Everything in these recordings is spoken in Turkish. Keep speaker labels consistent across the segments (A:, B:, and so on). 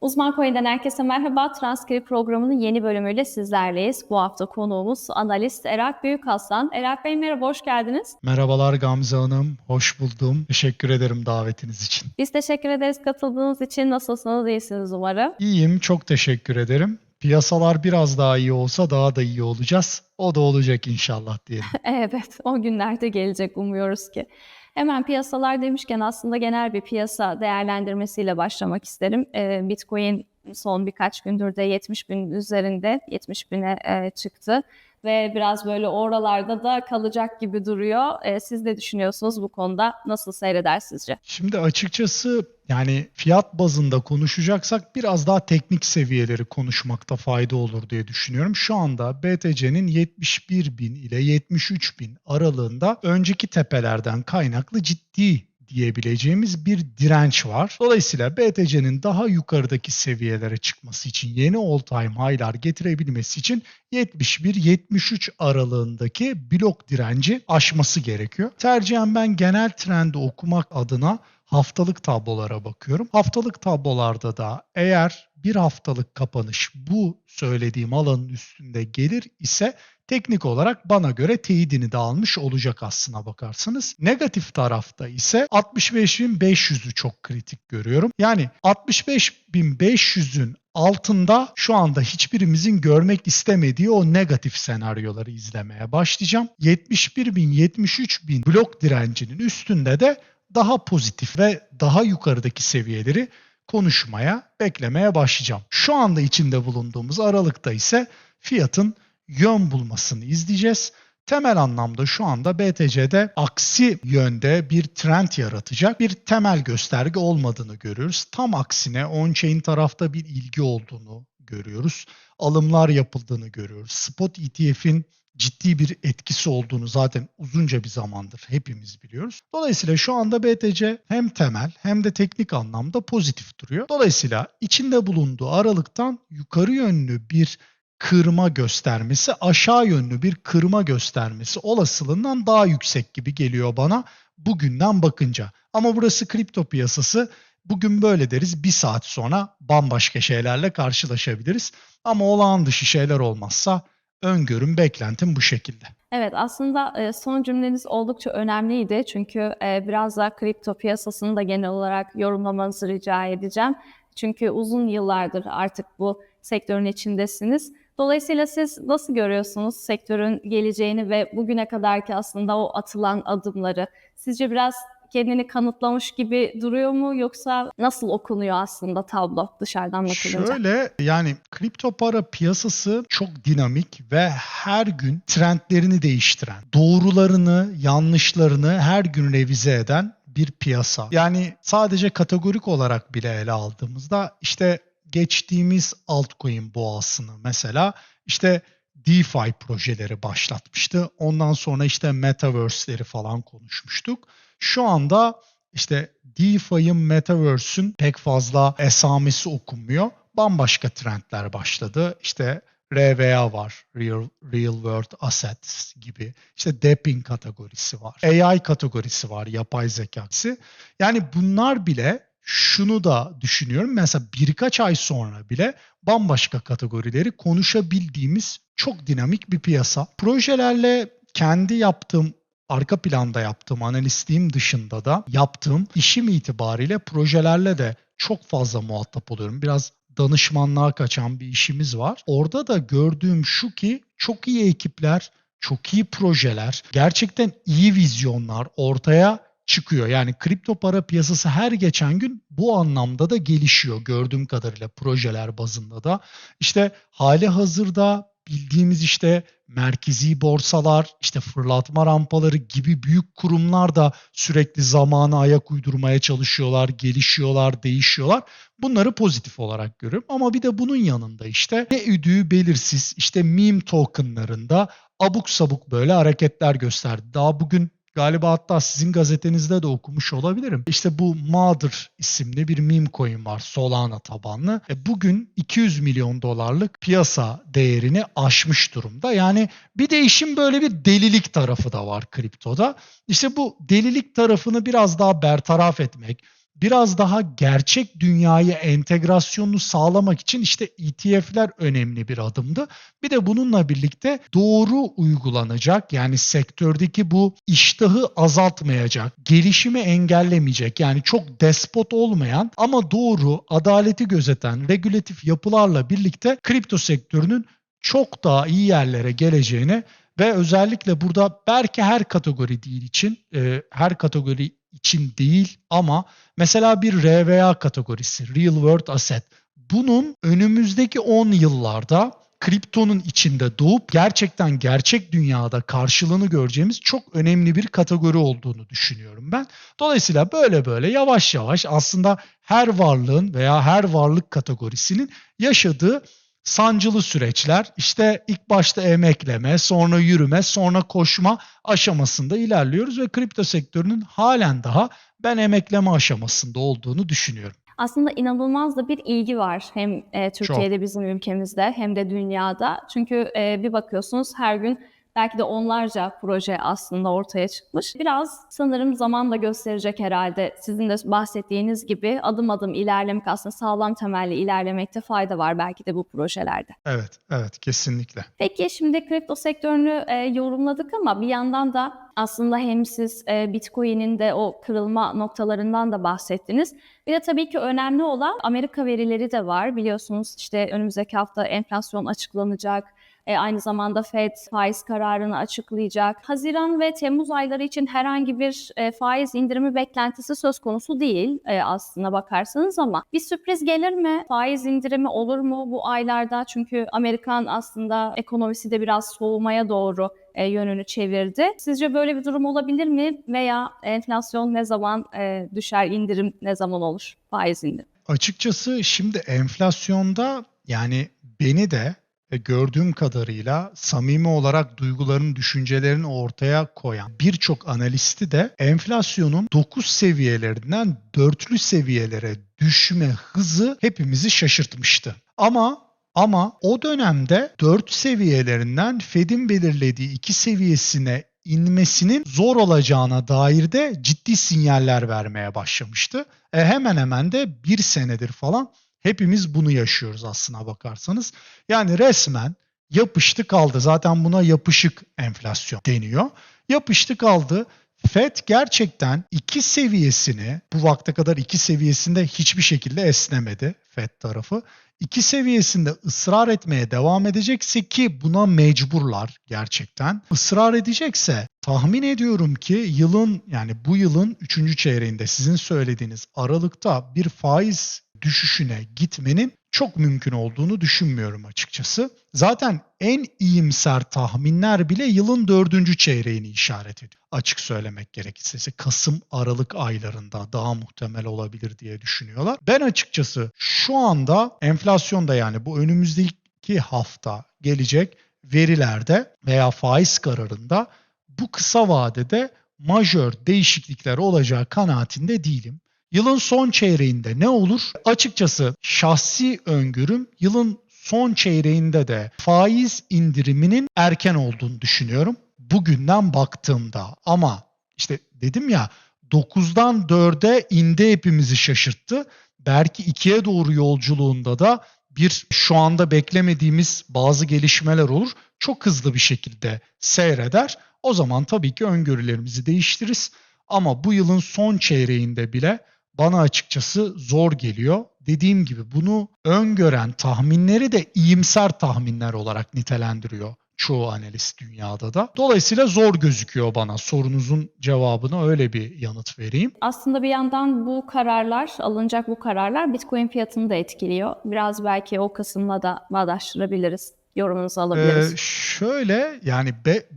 A: Uzman Coin'den herkese merhaba. Transkript programının yeni bölümüyle sizlerleyiz. Bu hafta konuğumuz analist Erak Büyükaslan. Erak Bey merhaba, hoş geldiniz.
B: Merhabalar Gamze Hanım, hoş buldum. Teşekkür ederim davetiniz için.
A: Biz teşekkür ederiz katıldığınız için. Nasılsınız, iyisiniz umarım.
B: İyiyim, çok teşekkür ederim. Piyasalar biraz daha iyi olsa daha da iyi olacağız. O da olacak inşallah diyelim.
A: evet, o günlerde gelecek umuyoruz ki. Hemen piyasalar demişken aslında genel bir piyasa değerlendirmesiyle başlamak isterim. Ee, Bitcoin son birkaç gündür de 70 bin üzerinde 70 bine e, çıktı ve biraz böyle oralarda da kalacak gibi duruyor. E, siz ne düşünüyorsunuz bu konuda? Nasıl seyreder sizce?
B: Şimdi açıkçası yani fiyat bazında konuşacaksak biraz daha teknik seviyeleri konuşmakta fayda olur diye düşünüyorum. Şu anda BTC'nin 71 bin ile 73 bin aralığında önceki tepelerden kaynaklı ciddi diyebileceğimiz bir direnç var. Dolayısıyla BTC'nin daha yukarıdaki seviyelere çıkması için yeni all time high'lar getirebilmesi için 71-73 aralığındaki blok direnci aşması gerekiyor. Tercihen ben genel trendi okumak adına haftalık tablolara bakıyorum. Haftalık tablolarda da eğer bir haftalık kapanış bu söylediğim alanın üstünde gelir ise teknik olarak bana göre teyidini de almış olacak aslına bakarsanız. Negatif tarafta ise 65.500'ü çok kritik görüyorum. Yani 65.500'ün altında şu anda hiçbirimizin görmek istemediği o negatif senaryoları izlemeye başlayacağım. 71 bin 73 bin blok direncinin üstünde de daha pozitif ve daha yukarıdaki seviyeleri konuşmaya, beklemeye başlayacağım. Şu anda içinde bulunduğumuz aralıkta ise fiyatın yön bulmasını izleyeceğiz. Temel anlamda şu anda BTC'de aksi yönde bir trend yaratacak bir temel gösterge olmadığını görüyoruz. Tam aksine on-chain tarafta bir ilgi olduğunu görüyoruz. Alımlar yapıldığını görüyoruz. Spot ETF'in ciddi bir etkisi olduğunu zaten uzunca bir zamandır hepimiz biliyoruz. Dolayısıyla şu anda BTC hem temel hem de teknik anlamda pozitif duruyor. Dolayısıyla içinde bulunduğu aralıktan yukarı yönlü bir kırma göstermesi aşağı yönlü bir kırma göstermesi olasılığından daha yüksek gibi geliyor bana bugünden bakınca. Ama burası kripto piyasası. Bugün böyle deriz. Bir saat sonra bambaşka şeylerle karşılaşabiliriz. Ama olağan dışı şeyler olmazsa öngörüm, beklentim bu şekilde.
A: Evet aslında son cümleniz oldukça önemliydi. Çünkü biraz daha kripto piyasasını da genel olarak yorumlamanızı rica edeceğim. Çünkü uzun yıllardır artık bu sektörün içindesiniz. Dolayısıyla siz nasıl görüyorsunuz sektörün geleceğini ve bugüne kadarki aslında o atılan adımları? Sizce biraz kendini kanıtlamış gibi duruyor mu yoksa nasıl okunuyor aslında tablo dışarıdan bakılınca?
B: Şöyle yani kripto para piyasası çok dinamik ve her gün trendlerini değiştiren, doğrularını, yanlışlarını her gün revize eden bir piyasa. Yani sadece kategorik olarak bile ele aldığımızda işte geçtiğimiz altcoin boğasını mesela işte DeFi projeleri başlatmıştı. Ondan sonra işte metaverse'leri falan konuşmuştuk. Şu anda işte DeFi'ın metaverse'ün pek fazla esamesi okunmuyor. Bambaşka trendler başladı. İşte RWA var, Real, Real World Assets gibi. İşte Depping kategorisi var. AI kategorisi var, yapay zekası. Yani bunlar bile şunu da düşünüyorum. Mesela birkaç ay sonra bile bambaşka kategorileri konuşabildiğimiz çok dinamik bir piyasa. Projelerle kendi yaptığım arka planda yaptığım analistliğim dışında da yaptığım işim itibariyle projelerle de çok fazla muhatap oluyorum. Biraz danışmanlığa kaçan bir işimiz var. Orada da gördüğüm şu ki çok iyi ekipler, çok iyi projeler, gerçekten iyi vizyonlar ortaya çıkıyor. Yani kripto para piyasası her geçen gün bu anlamda da gelişiyor gördüğüm kadarıyla projeler bazında da. İşte hali hazırda bildiğimiz işte merkezi borsalar, işte fırlatma rampaları gibi büyük kurumlar da sürekli zamanı ayak uydurmaya çalışıyorlar, gelişiyorlar, değişiyorlar. Bunları pozitif olarak görüyorum. Ama bir de bunun yanında işte ne üdüğü belirsiz işte meme tokenlarında abuk sabuk böyle hareketler gösterdi. Daha bugün Galiba hatta sizin gazetenizde de okumuş olabilirim. İşte bu Mother isimli bir meme coin var Solana tabanlı. E bugün 200 milyon dolarlık piyasa değerini aşmış durumda. Yani bir değişim böyle bir delilik tarafı da var kriptoda. İşte bu delilik tarafını biraz daha bertaraf etmek, biraz daha gerçek dünyaya entegrasyonunu sağlamak için işte ETF'ler önemli bir adımdı. Bir de bununla birlikte doğru uygulanacak yani sektördeki bu iştahı azaltmayacak, gelişimi engellemeyecek yani çok despot olmayan ama doğru, adaleti gözeten regülatif yapılarla birlikte kripto sektörünün çok daha iyi yerlere geleceğini ve özellikle burada belki her kategori değil için, e, her kategori için değil ama mesela bir RWA kategorisi, Real World Asset. Bunun önümüzdeki 10 yıllarda kriptonun içinde doğup gerçekten gerçek dünyada karşılığını göreceğimiz çok önemli bir kategori olduğunu düşünüyorum ben. Dolayısıyla böyle böyle yavaş yavaş aslında her varlığın veya her varlık kategorisinin yaşadığı sancılı süreçler işte ilk başta emekleme, sonra yürüme, sonra koşma aşamasında ilerliyoruz ve kripto sektörünün halen daha ben emekleme aşamasında olduğunu düşünüyorum.
A: Aslında inanılmaz da bir ilgi var hem e, Türkiye'de bizim ülkemizde hem de dünyada. Çünkü e, bir bakıyorsunuz her gün belki de onlarca proje aslında ortaya çıkmış. Biraz sanırım zamanla gösterecek herhalde. Sizin de bahsettiğiniz gibi adım adım ilerlemek aslında sağlam temelli ilerlemekte fayda var belki de bu projelerde.
B: Evet, evet kesinlikle.
A: Peki şimdi kripto sektörünü e, yorumladık ama bir yandan da aslında hem siz e, Bitcoin'in de o kırılma noktalarından da bahsettiniz. Bir de tabii ki önemli olan Amerika verileri de var. Biliyorsunuz işte önümüzdeki hafta enflasyon açıklanacak. E, aynı zamanda Fed faiz kararını açıklayacak. Haziran ve Temmuz ayları için herhangi bir e, faiz indirimi beklentisi söz konusu değil e, aslına bakarsanız ama bir sürpriz gelir mi? Faiz indirimi olur mu bu aylarda? Çünkü Amerikan aslında ekonomisi de biraz soğumaya doğru e, yönünü çevirdi. Sizce böyle bir durum olabilir mi? Veya enflasyon ne zaman e, düşer, indirim ne zaman olur? Faiz indirim.
B: Açıkçası şimdi enflasyonda yani beni de ve gördüğüm kadarıyla samimi olarak duyguların, düşüncelerini ortaya koyan birçok analisti de enflasyonun 9 seviyelerinden dörtlü seviyelere düşme hızı hepimizi şaşırtmıştı. Ama ama o dönemde 4 seviyelerinden Fed'in belirlediği 2 seviyesine inmesinin zor olacağına dair de ciddi sinyaller vermeye başlamıştı. E hemen hemen de bir senedir falan hepimiz bunu yaşıyoruz aslına bakarsanız. Yani resmen yapıştı kaldı. Zaten buna yapışık enflasyon deniyor. Yapıştı kaldı. FED gerçekten iki seviyesini bu vakte kadar iki seviyesinde hiçbir şekilde esnemedi FED tarafı. İki seviyesinde ısrar etmeye devam edecekse ki buna mecburlar gerçekten. ısrar edecekse tahmin ediyorum ki yılın yani bu yılın 3. çeyreğinde sizin söylediğiniz aralıkta bir faiz düşüşüne gitmenin çok mümkün olduğunu düşünmüyorum açıkçası. Zaten en iyimser tahminler bile yılın dördüncü çeyreğini işaret ediyor. Açık söylemek gerekirse Kasım Aralık aylarında daha muhtemel olabilir diye düşünüyorlar. Ben açıkçası şu anda enflasyonda yani bu önümüzdeki hafta gelecek verilerde veya faiz kararında bu kısa vadede majör değişiklikler olacağı kanaatinde değilim. Yılın son çeyreğinde ne olur? Açıkçası şahsi öngörüm yılın son çeyreğinde de faiz indiriminin erken olduğunu düşünüyorum. Bugünden baktığımda ama işte dedim ya 9'dan 4'e indi hepimizi şaşırttı. Belki 2'ye doğru yolculuğunda da bir şu anda beklemediğimiz bazı gelişmeler olur. Çok hızlı bir şekilde seyreder. O zaman tabii ki öngörülerimizi değiştiririz. Ama bu yılın son çeyreğinde bile bana açıkçası zor geliyor. Dediğim gibi bunu öngören tahminleri de iyimser tahminler olarak nitelendiriyor çoğu analist dünyada da. Dolayısıyla zor gözüküyor bana. Sorunuzun cevabına öyle bir yanıt vereyim.
A: Aslında bir yandan bu kararlar, alınacak bu kararlar Bitcoin fiyatını da etkiliyor. Biraz belki o kısımla da bağdaştırabiliriz. Yorumunuzu alabiliriz.
B: Ee, şöyle yani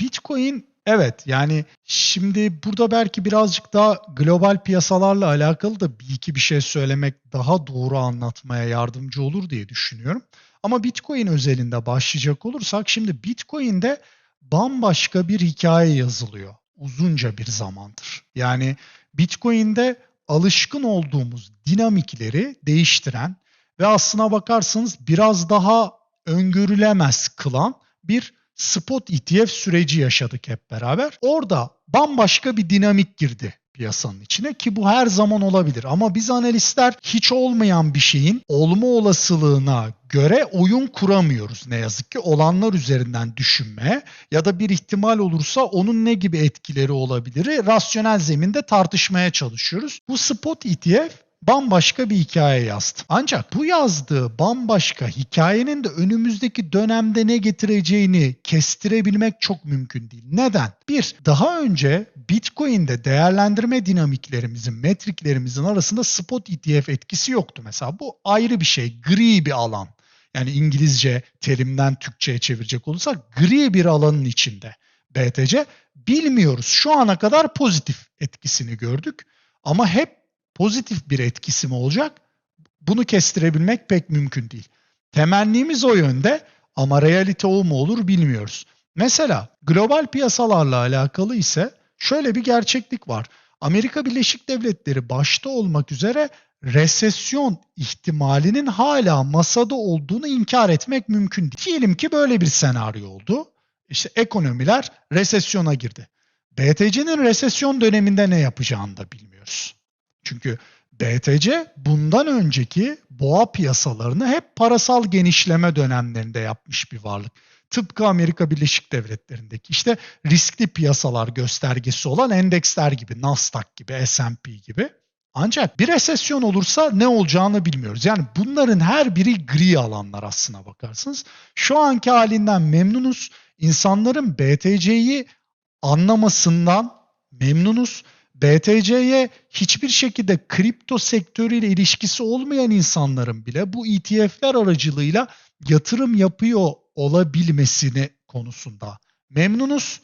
B: Bitcoin Evet yani şimdi burada belki birazcık daha global piyasalarla alakalı da bir iki bir şey söylemek daha doğru anlatmaya yardımcı olur diye düşünüyorum. Ama Bitcoin özelinde başlayacak olursak şimdi Bitcoin'de bambaşka bir hikaye yazılıyor uzunca bir zamandır. Yani Bitcoin'de alışkın olduğumuz dinamikleri değiştiren ve aslına bakarsanız biraz daha öngörülemez kılan bir spot ETF süreci yaşadık hep beraber. Orada bambaşka bir dinamik girdi piyasanın içine ki bu her zaman olabilir. Ama biz analistler hiç olmayan bir şeyin olma olasılığına göre oyun kuramıyoruz ne yazık ki. Olanlar üzerinden düşünmeye ya da bir ihtimal olursa onun ne gibi etkileri olabilir rasyonel zeminde tartışmaya çalışıyoruz. Bu spot ETF bambaşka bir hikaye yazdı. Ancak bu yazdığı bambaşka hikayenin de önümüzdeki dönemde ne getireceğini kestirebilmek çok mümkün değil. Neden? Bir, daha önce Bitcoin'de değerlendirme dinamiklerimizin, metriklerimizin arasında spot ETF etkisi yoktu mesela. Bu ayrı bir şey, gri bir alan. Yani İngilizce terimden Türkçe'ye çevirecek olursak gri bir alanın içinde BTC. Bilmiyoruz. Şu ana kadar pozitif etkisini gördük. Ama hep pozitif bir etkisi mi olacak? Bunu kestirebilmek pek mümkün değil. Temennimiz o yönde ama realite o mu olur bilmiyoruz. Mesela global piyasalarla alakalı ise şöyle bir gerçeklik var. Amerika Birleşik Devletleri başta olmak üzere resesyon ihtimalinin hala masada olduğunu inkar etmek mümkün değil. Diyelim ki böyle bir senaryo oldu. İşte ekonomiler resesyona girdi. BTC'nin resesyon döneminde ne yapacağını da bilmiyoruz. Çünkü BTC bundan önceki boğa piyasalarını hep parasal genişleme dönemlerinde yapmış bir varlık. Tıpkı Amerika Birleşik Devletleri'ndeki işte riskli piyasalar göstergesi olan endeksler gibi, Nasdaq gibi, S&P gibi. Ancak bir resesyon olursa ne olacağını bilmiyoruz. Yani bunların her biri gri alanlar aslına bakarsınız. Şu anki halinden memnunuz. İnsanların BTC'yi anlamasından memnunuz. BTC'ye hiçbir şekilde kripto sektörüyle ilişkisi olmayan insanların bile bu ETF'ler aracılığıyla yatırım yapıyor olabilmesini konusunda memnunuz.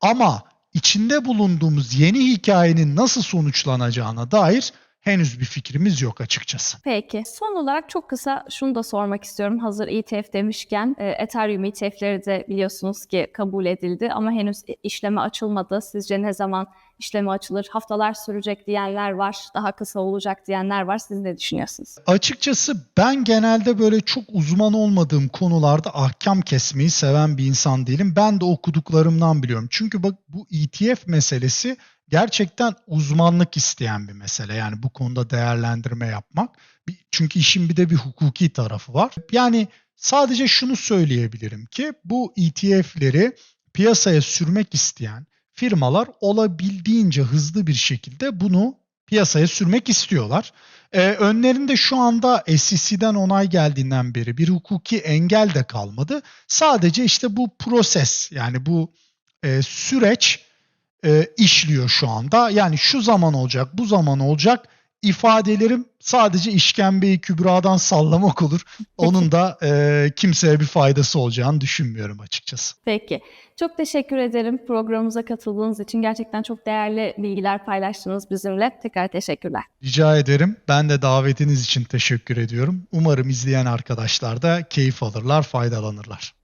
B: Ama içinde bulunduğumuz yeni hikayenin nasıl sonuçlanacağına dair henüz bir fikrimiz yok açıkçası.
A: Peki. Son olarak çok kısa şunu da sormak istiyorum. Hazır ETF demişken e, Ethereum ETF'leri de biliyorsunuz ki kabul edildi ama henüz işleme açılmadı. Sizce ne zaman işleme açılır? Haftalar sürecek diyenler var, daha kısa olacak diyenler var. Siz ne düşünüyorsunuz?
B: Açıkçası ben genelde böyle çok uzman olmadığım konularda ahkam kesmeyi seven bir insan değilim. Ben de okuduklarımdan biliyorum. Çünkü bak bu ETF meselesi gerçekten uzmanlık isteyen bir mesele. Yani bu konuda değerlendirme yapmak. Çünkü işin bir de bir hukuki tarafı var. Yani sadece şunu söyleyebilirim ki bu ETF'leri piyasaya sürmek isteyen firmalar olabildiğince hızlı bir şekilde bunu piyasaya sürmek istiyorlar. Ee, önlerinde şu anda SEC'den onay geldiğinden beri bir hukuki engel de kalmadı. Sadece işte bu proses yani bu e, süreç e, işliyor şu anda. Yani şu zaman olacak, bu zaman olacak ifadelerim sadece işkembeyi kübradan sallamak olur. Onun da e, kimseye bir faydası olacağını düşünmüyorum açıkçası.
A: Peki. Çok teşekkür ederim programımıza katıldığınız için. Gerçekten çok değerli bilgiler paylaştınız bizimle. Tekrar teşekkürler.
B: Rica ederim. Ben de davetiniz için teşekkür ediyorum. Umarım izleyen arkadaşlar da keyif alırlar, faydalanırlar.